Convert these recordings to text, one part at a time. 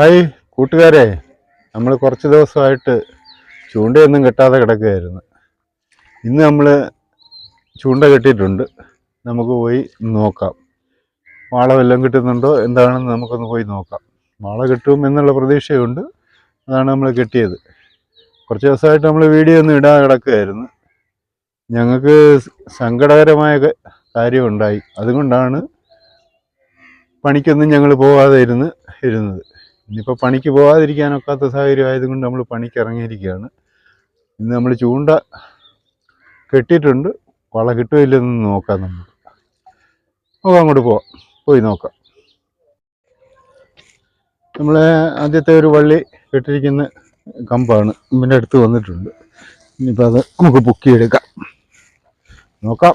Hi കൂട്ടുകാരെ. നമ്മൾ കുറച്ച് ദിവസമായിട്ട് ചൂണ്ടയൊന്നും കിട്ടാതെ കിടക്കുകയായിരുന്നു. ഇന്ന് നമ്മൾ ചൂണ്ട കെട്ടിയിട്ടുണ്ട്. നമുക്ക് പോയി നോക്കാം. വാള വല്ലതും കിട്ടുന്നുണ്ടോ? എന്താണെന്ന് നമുക്കൊന്ന് പോയി നോക്കാം. വാള കിട്ടും എന്നുള്ള പ്രതീക്ഷയുണ്ട്. അതാണ് നമ്മൾ കെട്ടിയത്. കുറച്ച് ദിവസമായിട്ട് നമ്മൾ വീഡിയോ ഒന്നും ഇടാതെ കിടക്കുകയായിരുന്നു. ഞങ്ങൾക്ക് സങ്കടകരമായ കാര്യമുണ്ടായി. അതുകൊണ്ടാണ് പണിക്കൊന്നും ഞങ്ങൾ പോകാതെ ഇരുന്ന് ഇരുന്നത്. ഇനിയിപ്പോൾ പണിക്ക് പോകാതിരിക്കാനൊക്കാത്ത സാഹചര്യം ആയതുകൊണ്ട് നമ്മൾ പണിക്ക് ഇറങ്ങിയിരിക്കുകയാണ്. ഇന്ന് നമ്മൾ ചൂണ്ട കെട്ടിയിട്ടുണ്ട്. വള കിട്ടുമില്ലെന്ന് നോക്കാം നമ്മൾ നമുക്ക് അങ്ങോട്ട് പോവാം. പോയി നോക്കാം. നമ്മൾ ആദ്യത്തെ ഒരു വള്ളി കെട്ടിരിക്കുന്ന കമ്പാണ് ഇതിന്റെ അടുത്ത് വന്നിട്ടുണ്ട്. ഇനിയിപ്പോൾ അത് നമുക്ക് പൊക്കിയെടുക്കാം. നോക്കാം.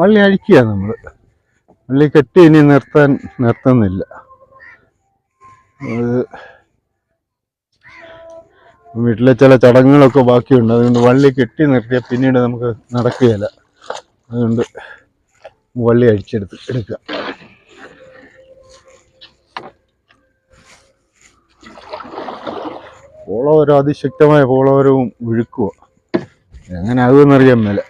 വള്ളി അഴിക്കുക നമ്മൾ വള്ളി കെട്ടി ഇനി നിർത്താൻ നിർത്തുന്നില്ല. വീട്ടിലെ ചില ചടങ്ങുകളൊക്കെ ബാക്കിയുണ്ട്. അതുകൊണ്ട് വള്ളി കെട്ടി നിർത്തിയാൽ പിന്നീട് നമുക്ക് നടക്കുകയില്ല. അതുകൊണ്ട് വള്ളി അഴിച്ചെടുത്ത് എടുക്കുക. പോളവരം അതിശക്തമായ പോളവരവും ഒഴുക്കുക എങ്ങനെ ആകുമെന്നറിയാൻ മേല.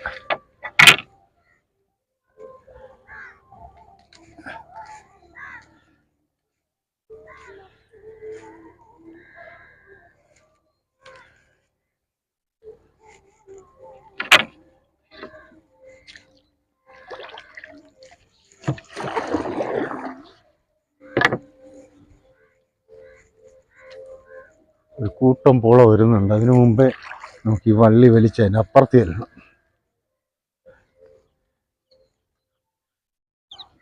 ഒരു കൂട്ടം പോള വരുന്നുണ്ട്. അതിനു മുമ്പേ നമുക്ക് ഈ വള്ളി വലിച്ച് അതിന് അപ്പുറത്ത് ചെല്ലണം.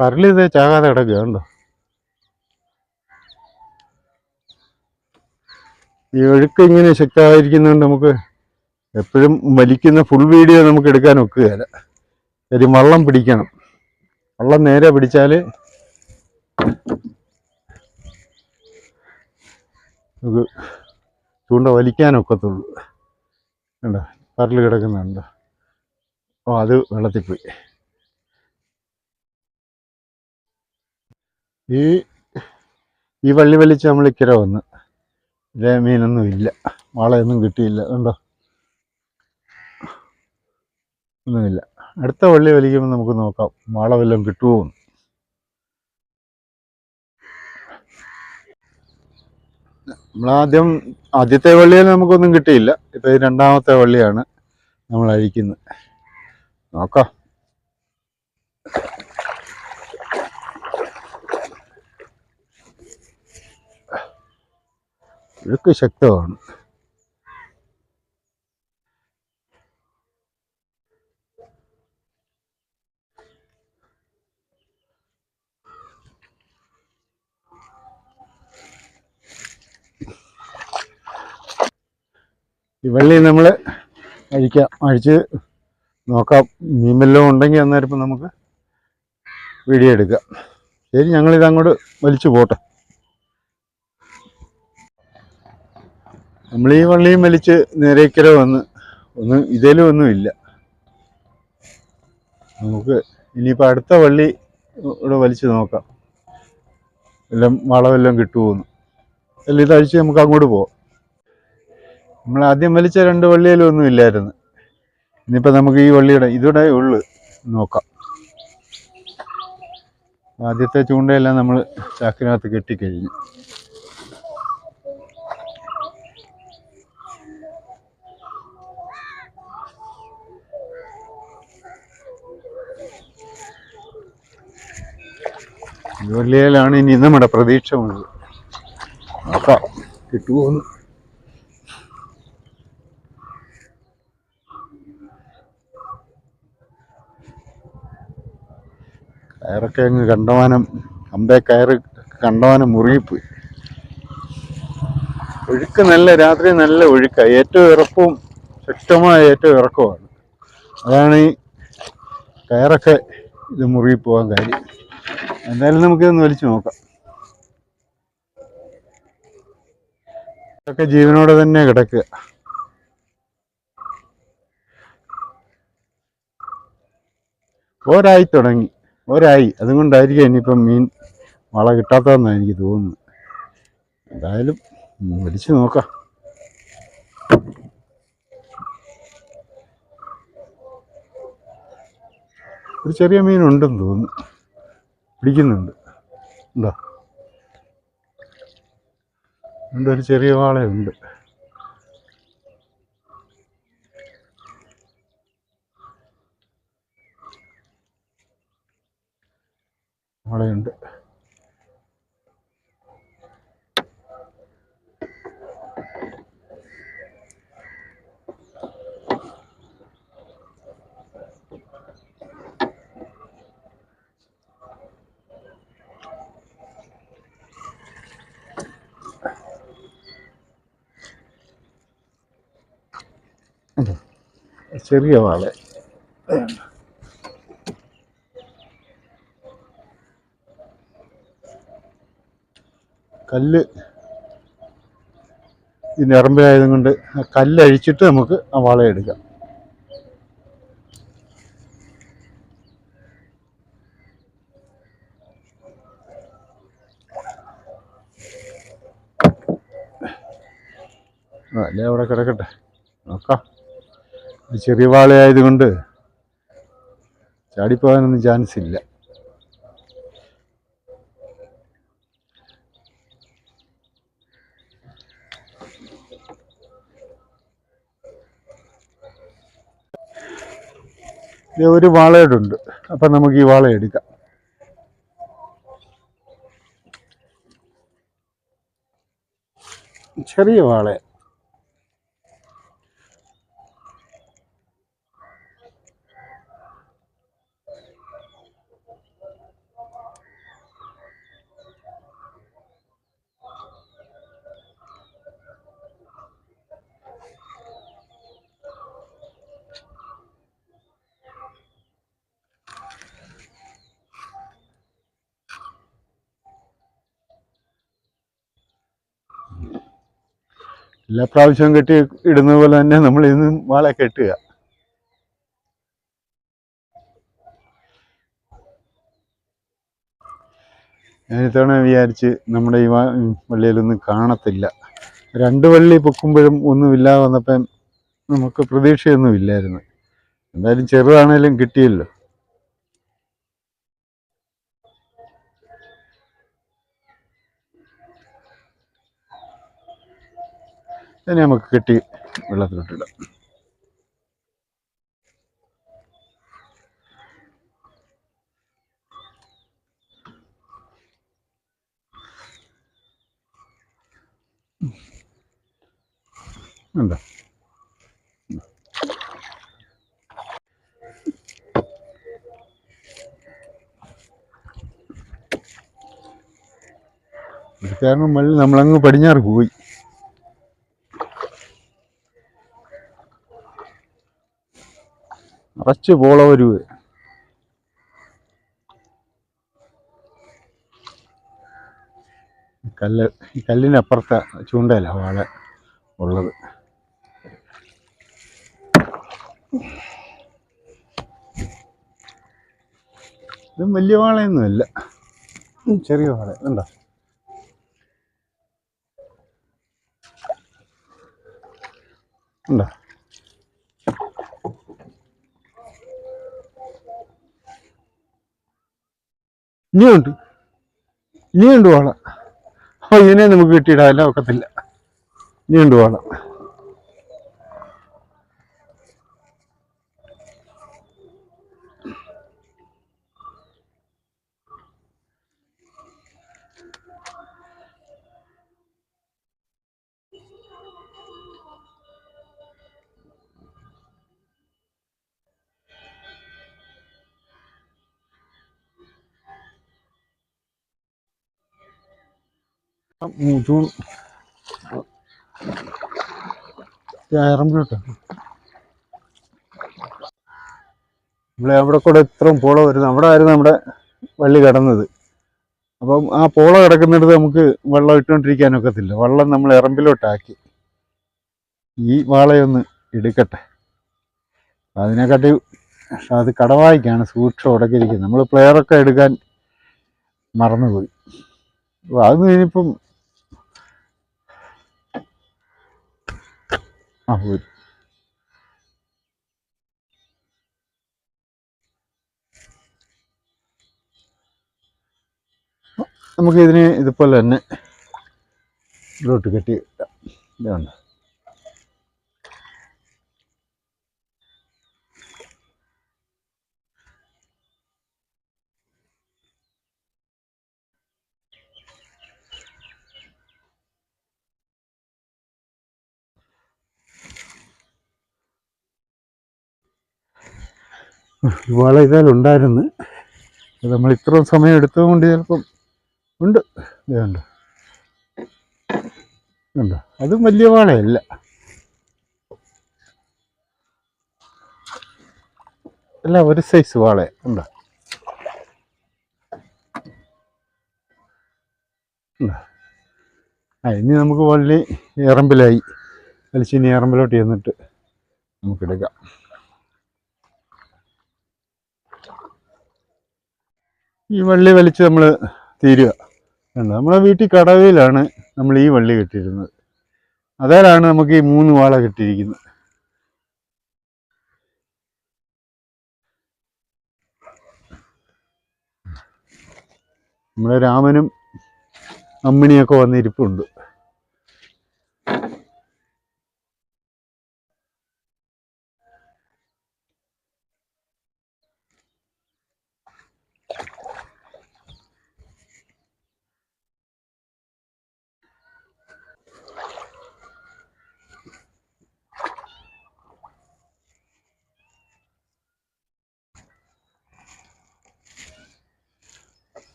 പരൽ ഇതേ ചാകാതെ കിടക്കുക കണ്ടോ? ഈ ഒഴുക്ക് ഇങ്ങനെ ശക്തമായിരിക്കുന്നതുകൊണ്ട് നമുക്ക് എപ്പോഴും വലിക്കുന്ന ഫുൾ വീഡിയോ നമുക്ക് എടുക്കാൻ ഒക്കുകയില്ല. ശരി വള്ളം പിടിക്കണം. വള്ളം നേരെ പിടിച്ചാൽ നമുക്ക് ചൂണ്ട വലിക്കാനൊക്കത്തുള്ളൂ. കണ്ടോ? പരൽ കിടക്കുന്നുണ്ടോ. ഓ അത് വെള്ളത്തിൽ പോയി ഈ ഈ വള്ളി വലിച്ച് നമ്മൾ ഇക്കര വന്ന്. ഇതേ മീനൊന്നും ഇല്ല. വാളയൊന്നും കിട്ടിയില്ല. കണ്ടോ? ഒന്നുമില്ല. അടുത്ത വള്ളി വലിക്കുമ്പോൾ നമുക്ക് നോക്കാം. വാള വല്ലതും കിട്ടുമോ നമ്മളാദ്യം ആദ്യത്തെ വള്ളിയിൽ നമുക്കൊന്നും കിട്ടിയില്ല. ഇപ്പൊ രണ്ടാമത്തെ വള്ളിയാണ് നമ്മൾ അഴിക്കുന്നത്. നോക്കാം. ഇതൊക്കെ ശക്തമാണ്. ഈ വെള്ളി നമ്മൾ അഴിക്കാം അഴിച്ച് നോക്കാം. മീൻ വല്ലതും ഉണ്ടെങ്കിൽ അന്നേരം നമുക്ക് വീഡിയോ എടുക്കാം. ശരി ഞങ്ങളിത് അങ്ങോട്ട് വലിച്ചു പോട്ടെ. നമ്മൾ ഈ വള്ളിയും വലിച്ച് നേരേക്കര വന്ന് ഒന്നും ഇതിലും ഒന്നും ഇല്ല. നമുക്ക് ഇനിയിപ്പോൾ അടുത്ത വള്ളി ഇവിടെ വലിച്ച് നോക്കാം. എല്ലാം വളമെല്ലാം കിട്ടുമോ എന്ന് എല്ലാം ഇതഴിച്ച് നമുക്ക് അങ്ങോട്ട് പോവാം. നമ്മൾ ആദ്യം വലിച്ച രണ്ട് വള്ളിയിലും ഒന്നും ഇല്ലായിരുന്നു. ഇനിയിപ്പോൾ നമുക്ക് ഈ വള്ളിയുടെ ഇതിവിടെ ഉള്ളു നോക്കാം. ആദ്യത്തെ ചൂണ്ടയെല്ലാം നമ്മൾ ചാക്കിനകത്ത് കെട്ടിക്കഴിഞ്ഞു. വള്ളിയിലാണ് ഇനി നമ്മുടെ പ്രതീക്ഷ ഉള്ളത്. നോക്കാം. കിട്ടുമോന്ന് കയറൊക്കെ അങ്ങ് കണ്ടമാനം അമ്പേ കയറ് കണ്ടമാനം മുറുകിപ്പോയി. ഒഴുക്ക് നല്ല രാത്രി നല്ല ഒഴുക്കാണ് ഏറ്റവും ഇറക്കവും ശക്തമായ ഏറ്റവും ഇറക്കവുമാണ് അതാണ് ഈ കയറൊക്കെ ഇത് മുറുകി പോകാൻ കാര്യം. എന്തായാലും നമുക്കിതൊന്ന് വലിച്ചു നോക്കാം. ഇതൊക്കെ ജീവനോടെ തന്നെ കിടക്കുക. പോരായി തുടങ്ങി. ഒരായി. അതുകൊണ്ടായിരിക്കും ഇനിയിപ്പം മീൻ വള കിട്ടാത്തതെന്നാണ് എനിക്ക് തോന്നുന്നത്. എന്തായാലും വലിച്ചു നോക്കാം. ഒരു ചെറിയ മീനുണ്ടെന്ന് തോന്നുന്നു. പിടിക്കുന്നുണ്ട്. ഉണ്ടോ? ഉണ്ട് ഒരു ചെറിയ വാളയുണ്ട്. വാളയുണ്ട് ചെറിയ വാള. കല്ല് ഈ നിറമ്പിലായതും കൊണ്ട് ആ കല്ല് അഴിച്ചിട്ട് നമുക്ക് ആ വളയെടുക്കാം അല്ലേ അവിടെ കിടക്കട്ടെ. നോക്കാം. ചെറിയ വാളയായതുകൊണ്ട് ചാടിപ്പോകാനൊന്നും ചാൻസ് ഇല്ല. ഒരു വാളയുണ്ട് അപ്പം നമുക്ക് ഈ വാള എടുക്കാം. ചെറിയ വാള എല്ലാ പ്രാവശ്യവും കെട്ടി ഇടുന്ന പോലെ തന്നെ നമ്മൾ ഇന്ന് വാള കെട്ടുക ഞാനിത്തവണ വിചാരിച്ച് നമ്മുടെ ഈ വള്ളിയിലൊന്നും കാണത്തില്ല. രണ്ട് വള്ളി പൊക്കുമ്പോഴും ഒന്നുമില്ലാതെ വന്നപ്പം നമുക്ക് പ്രതീക്ഷയൊന്നും ഇല്ലായിരുന്നു. എന്തായാലും ചെറുതാണേലും കിട്ടിയല്ലോ. ഇതിനെ നമുക്ക് കെട്ടി വെള്ളത്തിലോട്ടിടാം ഉണ്ടോ കാരണം നമ്മൾ നമ്മളങ്ങ് പടിഞ്ഞാറ് പോയി. നിറച്ച് പോള വരുവ് കല്ല് ഈ കല്ലിനപ്പുറത്തെ ചൂണ്ടയില വാഴ ഉള്ളത്? ഇതും വലിയ വാളയൊന്നുമല്ല. ചെറിയ വാള എന്താ ഉണ്ടോ ഇനിയുണ്ട്. ഇനിയുണ്ട് വാള അപ്പോൾ ഇതിനെ നമുക്ക് കിട്ടിയിടാല്ല ഒക്കത്തില്ല. ഇനിയുണ്ട് വാള ചൂ ഇറമ്പിലോട്ട് നമ്മളെ അവിടെ കൂടെ ഇത്രയും പോള വരുന്നത് അവിടെ ആയിരുന്നു നമ്മുടെ വള്ളി കിടന്നത്. അപ്പം ആ പോള കിടക്കുന്നിടത്ത് നമുക്ക് വെള്ളം ഇട്ടുകൊണ്ടിരിക്കാനൊക്കത്തില്ല. വെള്ളം നമ്മൾ ഇറമ്പിലോട്ടാക്കി ഈ വാളയൊന്ന് എടുക്കട്ടെ. അതിനെക്കാട്ടി അത് കടവായിക്കാണ് സൂക്ഷ്മം ഉടക്കിയിരിക്കുന്നത്. നമ്മൾ പ്ലെയറൊക്കെ എടുക്കാൻ മറന്നുപോയി. അപ്പോൾ അത് ഇനിയിപ്പം ആ gut. നമുക്ക് ഇതിന് ഇതുപോലെ തന്നെ ഇതിലോട്ട് കെട്ടി ഇടാം. ഇതായാലും ഉണ്ടായിരുന്നു നമ്മൾ ഇത്രയും സമയം എടുത്തതുകൊണ്ട് ചിലപ്പം ഉണ്ട്. ഇതുണ്ട് ഉണ്ട്. അതും വലിയ വാളയല്ല. അല്ല ഒരു സൈസ് വാള. ഉണ്ടോ. ഉണ്ടോ. ആ ഇനി നമുക്ക് വള്ളി എറമ്പിലായി. വലിച്ചിനി എറമ്പിലോട്ട് ചെന്നിട്ട് നമുക്കെടുക്കാം ഈ വള്ളി വലിച്ച് നമ്മൾ തീരുക. നമ്മളെ വീട്ടിൽ കടവയിലാണ് നമ്മൾ ഈ വള്ളി കെട്ടിയിരുന്നത്. അതേലാണ് നമുക്ക് ഈ മൂന്ന് വാള കെട്ടിയിരിക്കുന്നത്. നമ്മുടെ രാമനും അമ്മിണിയൊക്കെ വന്നിരിപ്പുണ്ട്.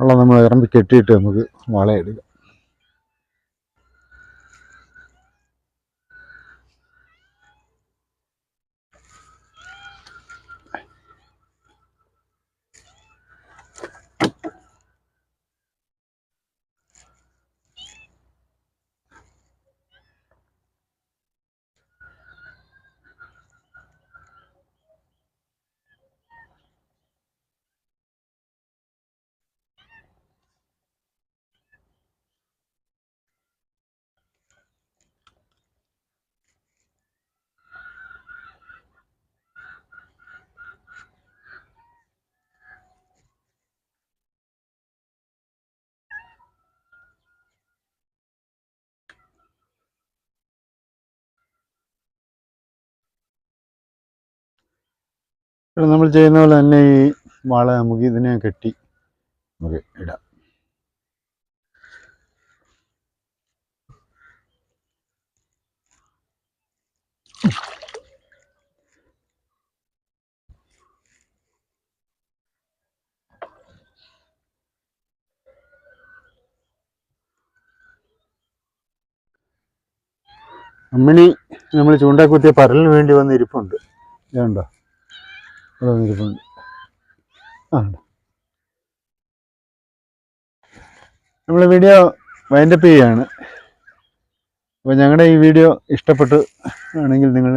വെള്ളം നമ്മൾ ഇറമ്പി കെട്ടിയിട്ട് നമുക്ക് വളയെടുക്കാം നമ്മൾ ചെയ്യുന്ന പോലെ തന്നെ ഈ വാള നമുക്ക് ഇതിനെ കെട്ടി നമുക്ക് ഇടാം. അമ്മിണി നമ്മൾ ചൂണ്ടാക്കുത്തിയ കുത്തിയ പരലിന് വേണ്ടി വന്ന് ഇരിപ്പുണ്ട് ഇതുണ്ടോ ഇവിടെ വന്നിരിപ്പുണ്ട് ആ നമ്മൾ വീഡിയോ വൈൻഡപ്പ് ചെയ്യുകയാണ്. അപ്പോൾ ഞങ്ങളുടെ ഈ വീഡിയോ ഇഷ്ടപ്പെട്ടു ആണെങ്കിൽ നിങ്ങൾ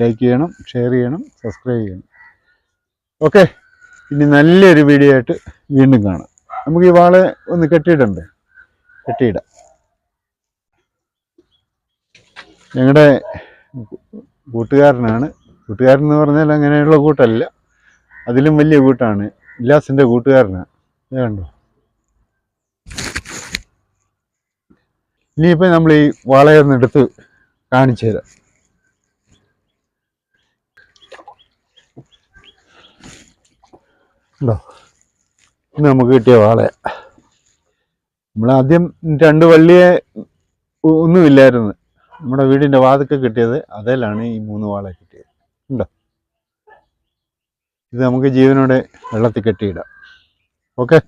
ലൈക്ക് ചെയ്യണം ഷെയർ ചെയ്യണം സബ്സ്ക്രൈബ് ചെയ്യണം. ഓക്കെ ഇനി നല്ലൊരു വീഡിയോ ആയിട്ട് വീണ്ടും കാണാം. നമുക്ക് ഈ വാൾ ഒന്ന് കെട്ടിയിടണ്ടേ? കെട്ടിയിടാം. ഞങ്ങളുടെ കൂട്ടുകാരനാണ്. കൂട്ടുകാരൻ എന്ന് പറഞ്ഞാൽ അങ്ങനെയുള്ള കൂട്ടല്ല. അതിലും വലിയ കൂട്ടാണ്. ഇല്ലാസിന്റെ കൂട്ടുകാരനാണ് കണ്ടോ? ഇനിയിപ്പോൾ നമ്മൾ ഈ വളയൊന്ന് എടുത്ത് കാണിച്ചു തരാം. ഉണ്ടോ ഇത് നമുക്ക് കിട്ടിയ വാളയ. നമ്മളാദ്യം രണ്ട് വള്ളിയെ ഒന്നുമില്ലായിരുന്നു. നമ്മുടെ വീടിന്റെ വാതൊക്കെ കിട്ടിയത് അതിലാണ് ഈ മൂന്ന് വാള ഇത് നമുക്ക് ജീവനോടെ വെള്ളത്തിൽ കെട്ടിയിടാം. ഓക്കെ